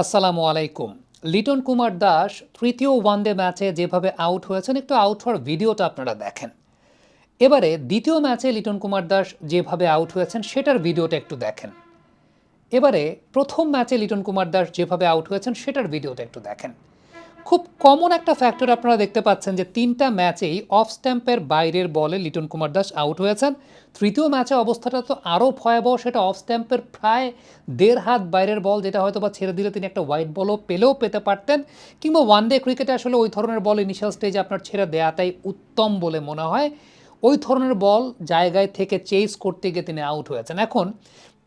আসসালামু আলাইকুম। লিটন কুমার দাস তৃতীয় ওয়ানডে ম্যাচে যেভাবে আউট হয়েছেন, একটু আউট হওয়ার ভিডিওটা আপনারা দেখেন। এবারে দ্বিতীয় ম্যাচে লিটন কুমার দাস যেভাবে আউট হয়েছেন, সেটার ভিডিওটা একটু দেখেন। এবারে প্রথম ম্যাচে লিটন কুমার দাস যেভাবে আউট হয়েছেন, সেটার ভিডিওটা একটু দেখেন। খুব কমন একটা ফ্যাক্টর আপনারা দেখতে পাচ্ছেন যে তিনটা ম্যাচেই অফ স্ট্যাম্পের বাইরের বলে লিটন কুমার দাস আউট হয়েছেন। তৃতীয় ম্যাচে অবস্থাটা তো আরও ভয়াবহ, সেটা অফ স্ট্যাম্পের প্রায় দেড় হাত বাইরের বল, যেটা হয়তো বা ছেড়ে দিলে তিনি একটা হোয়াইট বলও পেলেও পেতে পারতেন। কিংবা ওয়ান ডে ক্রিকেটে আসলে ওই ধরনের বল ইনিশিয়াল স্টেজে আপনার ছেড়ে দেওয়াটাই উত্তম বলে মনে হয়। ওই ধরনের বল জায়গায় থেকে চেস করতে গিয়ে তিনি আউট হয়েছেন। এখন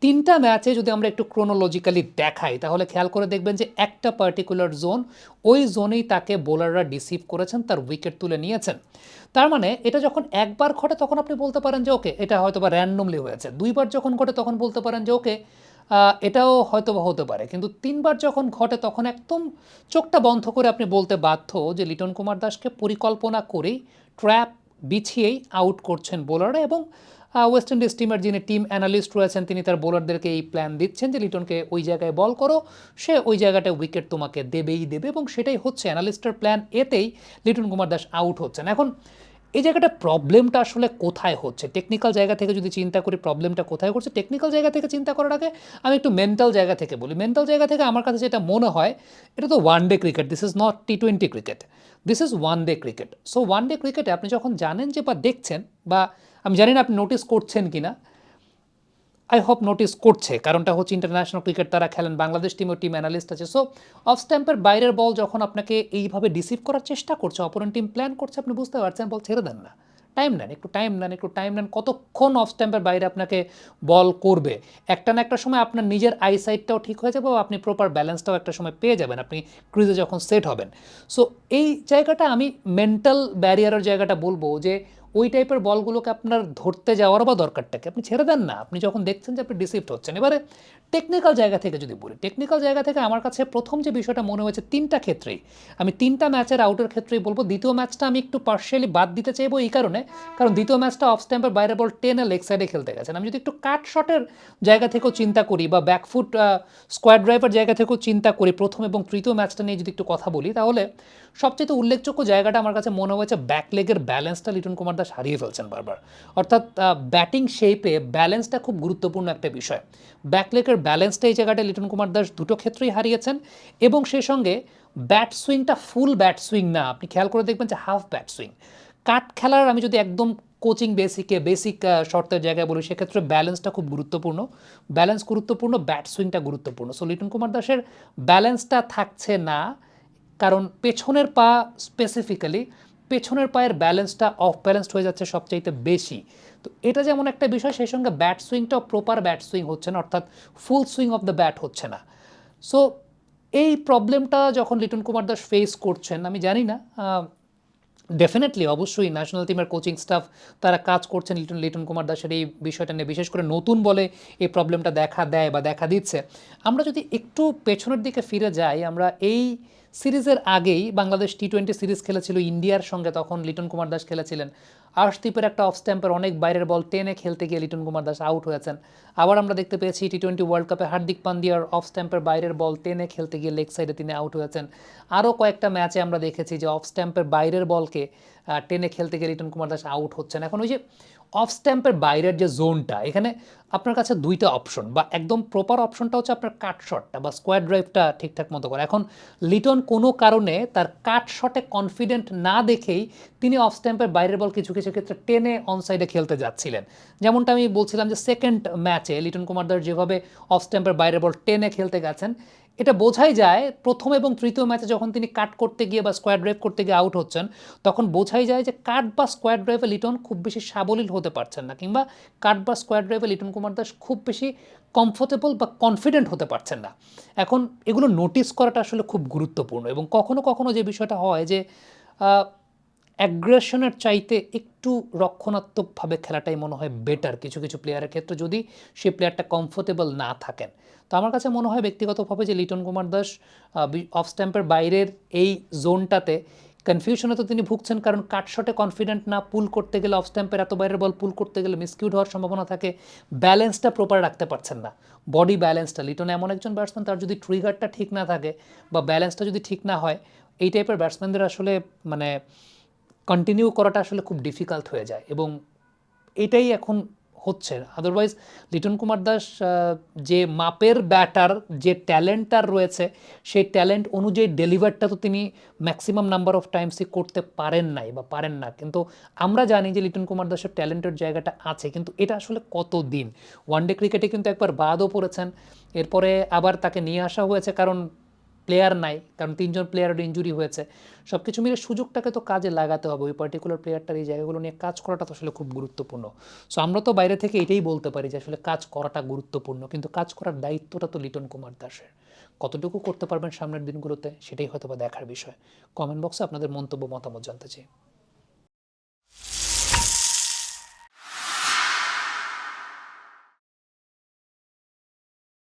তিনটা ম্যাচে যদি আমরা একটু ক্রোনোলজিক্যালি দেখাই, তাহলে খেয়াল করে দেখবেন যে একটা পার্টিকুলার জোন ওই জোনেই তাকে বোলাররা ডিসিভ করেছেন, তার উইকেট তুলে নিয়েছেন। তার মানে এটা যখন একবার ঘটে, তখন আপনি বলতে পারেন যে, ওকে, এটা হয়তো বা র্যান্ডমলি হয়েছে। দুইবার যখন ঘটে, তখন বলতে পারেন যে, ওকে এটাও হয়তো বা হতে পারে। কিন্তু তিনবার যখন ঘটে, তখন একদম চোখটা বন্ধ করে আপনি বলতে বাধ্য যে, লিটন কুমার দাসকে পরিকল্পনা করেই ট্র্যাপ বিছিয়েই আউট করছেন বোলাররা এবং ওয়েস্ট ইন্ডিজ টিমের যিনি টিম অ্যানালিস্ট রয়েছেন, তিনি তার বোলারদেরকে এই প্ল্যান দিচ্ছেন যে লিটনকে ওই জায়গায় বল করো, সে ওই জায়গাটায় উইকেট তোমাকে দেবেই দেবে এবং সেটাই হচ্ছে অ্যানালিস্টের প্ল্যান এতেই লিটন কুমার দাস আউট হচ্ছেন। এখন এই জায়গাটা প্রবলেমটা আসলে কোথায় হচ্ছে? টেকনিক্যাল জায়গা থেকে যদি চিন্তা করি প্রবলেমটা কোথায় করছে টেকনিক্যাল জায়গা থেকে চিন্তা করার আগে আমি একটু মেন্টাল জায়গা থেকে বলি। মেন্টাল জায়গা থেকে আমার কাছে যেটা মনে হয়, এটা তো one day cricket this is not T twenty cricket this is one day cricket so one day ক্রিকেটে আপনি যখন জানেন যে বা দেখছেন বা আমি জানি না আপনি নোটিস করছেন কি না আই হোপ নোটিস করছে। কারণটা হচ্ছে ইন্টারন্যাশনাল ক্রিকেট তারা খেলেন, বাংলাদেশ টিম ও টিম অ্যানালিস্ট আছে। সো অফ স্ট্যাম্পের বাইরের বল যখন আপনাকে এইভাবে ডিসিভ করার চেষ্টা করছে অপরেন্ট টিম প্ল্যান করছে, আপনি বুঝতে পারছেন বল ছেড়ে দেন না। টাইম নেন, একটু টাইম নেন, একটু টাইম নেন, কতক্ষণ অফ স্ট্যাম্পের বাইরে আপনাকে বল করবে? একটা না একটা সময় আপনার নিজের আইসাইটটাও ঠিক হয়ে যাবে বা আপনি প্রপার ব্যালেন্সটাও একটা সময় পেয়ে যাবেন, আপনি ক্রিজে যখন সেট হবেন। সো এই জায়গাটা আমি মেন্টাল ব্যারিয়ারের জায়গাটা বলব যে ওই টাইপের বলগুলোকে আপনার ধরতে যাওয়ারও বা দরকারটাকে আপনি ছেড়ে দেন না। আপনি যখন দেখছেন যে আপনি ডিসিভড হচ্ছেন। এবারে টেকনিক্যাল জায়গা থেকে যদি বলি টেকনিক্যাল জায়গা থেকে আমার কাছে প্রথম যে বিষয়টা মনে হয়েছে তিনটা ক্ষেত্রেই। আমি তিনটা ম্যাচের আউটের ক্ষেত্রেই বলব, দ্বিতীয় ম্যাচটা আমি একটু পার্শিয়ালি বাদ দিতে চাইব এই কারণে। কারণ দ্বিতীয় ম্যাচটা অফ স্ট্যাম্পের বাইরে বল টেনে লেগ সাইডে খেলতে গেছেন। আমি যদি একটু কাট শটের জায়গা থেকেও চিন্তা করি বা ব্যাকফুট স্কোয়ার ড্রাইভার জায়গা থেকেও চিন্তা করি প্রথম এবং তৃতীয় ম্যাচটা নিয়ে যদি একটু কথা বলি, তাহলে সবচেয়ে উল্লেখযোগ্য জায়গাটা আমার কাছে মনে হয়েছে ব্যাক লেগের ব্যালেন্সটা লিটন কুমার দাস হারিয়ে ফেলছেন বারবার। অর্থাৎ ব্যাটিং শেপে ব্যালেন্সটা খুব গুরুত্বপূর্ণ একটা বিষয়। ব্যাক লেগের ব্যালেন্সটা এই জায়গাটায় লিটন কুমার দাস দুটো ক্ষেত্রেই হারিয়েছেন এবং সেই সঙ্গে ব্যাট সুইংটা ফুল ব্যাট সুইং না, আপনি খেয়াল করে দেখবেন যে হাফ ব্যাট সুইং কাট খেলার আমি যদি একদম কোচিং বেসিকে বেসিক শর্তের জায়গায় বলি, সেক্ষেত্রে ব্যালেন্সটা খুব গুরুত্বপূর্ণ। ব্যালেন্স গুরুত্বপূর্ণ ব্যাট সুইংটা গুরুত্বপূর্ণ। সো লিটন কুমার দাসের ব্যালেন্সটা থাকছে না, কারণ পেছনের পা স্পেসিফিক্যালি পেছনের পায়ের ব্যালেন্সটা অফ ব্যালেন্সড হয়ে যাচ্ছে সবচাইতে বেশি। তো এটা যেমন একটা বিষয়, সেই সঙ্গে ব্যাট সুইংটাও প্রপার ব্যাট সুইং হচ্ছে না, অর্থাৎ full swing of the bat হচ্ছে না। সো এই প্রবলেমটা যখন লিটন কুমার দাস ফেস করছেন, আমি জানি না ডেফিনেটলি অবশ্যই ন্যাশনাল টিমের কোচিং স্টাফ তারা কাজ করছেন লিটন লিটন কুমার দাসের এই বিষয়টা নিয়ে, বিশেষ করে নতুন বলে এই প্রবলেমটা দেখা দেয় বা দেখা দিচ্ছে। আমরা যদি একটু পেছনের দিকে ফিরে যাই, আমরা এই সিরিজের আগেই বাংলাদেশ টি টোয়েন্টি সিরিজ খেলেছিল ইন্ডিয়ার সঙ্গে, তখন লিটন কুমার দাস খেলেছিলেন। আর্শদীপের একটা অফ স্ট্যাম্পের অনেক বাইরের বল টেনে খেলতে গিয়ে লিটন কুমার দাস আউট হয়েছেন। আবার আমরা দেখতে পেয়েছি টি টোয়েন্টি ওয়ার্ল্ড কাপে হার্দিক পান্ডিয়ার অফ স্ট্যাম্পের বাইরের বল টেনে খেলতে গিয়ে লেগ সাইডে তিনি আউট হয়েছেন। আরও কয়েকটা ম্যাচে আমরা দেখেছি যে অফ স্ট্যাম্পের বাইরের বলকে টেনে খেলতে গিয়ে লিটন কুমার দাস আউট হচ্ছেন। এখন ওই যে অফ স্ট্যাম্পের বাইরের যে জোনটা এখানে আপনার কাছে দুইটা অপশন বা একদম প্রপার অপশনটা হচ্ছে আপনার কাট শটটা বা স্কোয়ার ড্রাইভটা ঠিকঠাক মতো করে। এখন লিটন কোনো কারণে তার কাট শটে কনফিডেন্ট না দেখেই তিনি অফ স্ট্যাম্পের বাইরের বল কিছু কিছু ক্ষেত্রে টেনে অন সাইডে খেলতে যাচ্ছিলেন। যেমনটা আমি বলছিলাম যে সেকেন্ড ম্যাচে লিটন কুমার দাস যেভাবে অফ স্ট্যাম্পের বাইরের বল টেনে খেলতে গেছেন, এটা বোঝাই যায় প্রথম এবং তৃতীয় ম্যাচে যখন তিনি কাট করতে গিয়ে বা স্কোয়ার ড্রাইভ করতে গিয়ে আউট হচ্ছেন, তখন বোঝাই যায় যে কাট বা স্কোয়ার ড্রাইভে লিটন খুব বেশি সাবলীল হতে পারছেন না কিংবা কাট বা স্কোয়ার ড্রাইভে লিটন কুমার দাস খুব বেশি কমফোর্টেবল বা কনফিডেন্ট হতে পারছেন না। এখন এগুলো নোটিস করাটা আসলে খুব গুরুত্বপূর্ণ এবং কখনো কখনো যে বিষয়টা হয় যে অ্যাগ্রেশনের চাইতে একটু রক্ষণাত্মকভাবে খেলাটাই মনে হয় বেটার কিছু কিছু প্লেয়ারের ক্ষেত্রে যদি সে প্লেয়ারটা কমফোর্টেবল না থাকেন। তো আমার কাছে মনে হয় ব্যক্তিগতভাবে যে লিটন কুমার দাস অফ স্ট্যাম্পের বাইরের এই জোনটাতে কনফিউশনে তো তিনি ভুগছেন, কারণ কাট শটে কনফিডেন্ট না পুল করতে গেলে অফ স্ট্যাম্পের এত বাইরের বল পুল করতে গেলে মিসকিউট হওয়ার সম্ভাবনা থাকে। ব্যালেন্সটা প্রপার রাখতে পারছেন না। বডি ব্যালেন্সটা লিটন এমন একজন ব্যাটসম্যান তার যদি ট্রিগারটা ঠিক না থাকে বা ব্যালেন্সটা যদি ঠিক না হয়, এই টাইপের ব্যাটসম্যানদের আসলে মানে কন্টিনিউ করাটা আসলে খুব ডিফিকাল্ট হয়ে যায়। এবং এটাই এখন হচ্ছে আদারওয়াইজ লিটন কুমার দাস যে মাপের ব্যাটার যে ট্যালেন্ট তার রয়েছে, সেই ট্যালেন্ট অনুযায়ী ডেলিভারটা তো তিনি ম্যাক্সিমাম নাম্বার অফ টাইমসই করতে পারেন নাই বা পারেন না। কিন্তু আমরা জানি যে লিটন কুমার দাসের ট্যালেন্টের জায়গাটা আছে, কিন্তু এটা আসলে কত দিন ওয়ানডে ক্রিকেটে কিন্তু একবার বাদও পড়েছেন, এরপরে আবার তাকে নিয়ে আসা হয়েছে, কারণ প্লেয়ার নাই, কারণ তিনজন প্লেয়ারের ইঞ্জুরি হয়েছে। সব কিছু মিলে সুযোগটাকে তো কাজে লাগাতে হবে। ওই পার্টিকুলার প্লেয়ারটার এই জায়গাগুলো নিয়ে কাজ করাটা তো আসলে খুব গুরুত্বপূর্ণ। সো আমরা তো বাইরে থেকে এটাই বলতে পারি যে আসলে কাজ করাটা গুরুত্বপূর্ণ। কিন্তু কাজ করার দায়িত্বটা তো লিটন কুমার দাসের। কতটুকু করতে পারবেন সামনের দিনগুলোতে, সেটাই হয়তো বা দেখার বিষয়। কমেন্ট বক্সে আপনাদের মন্তব্য, মতামত জানতে চাই।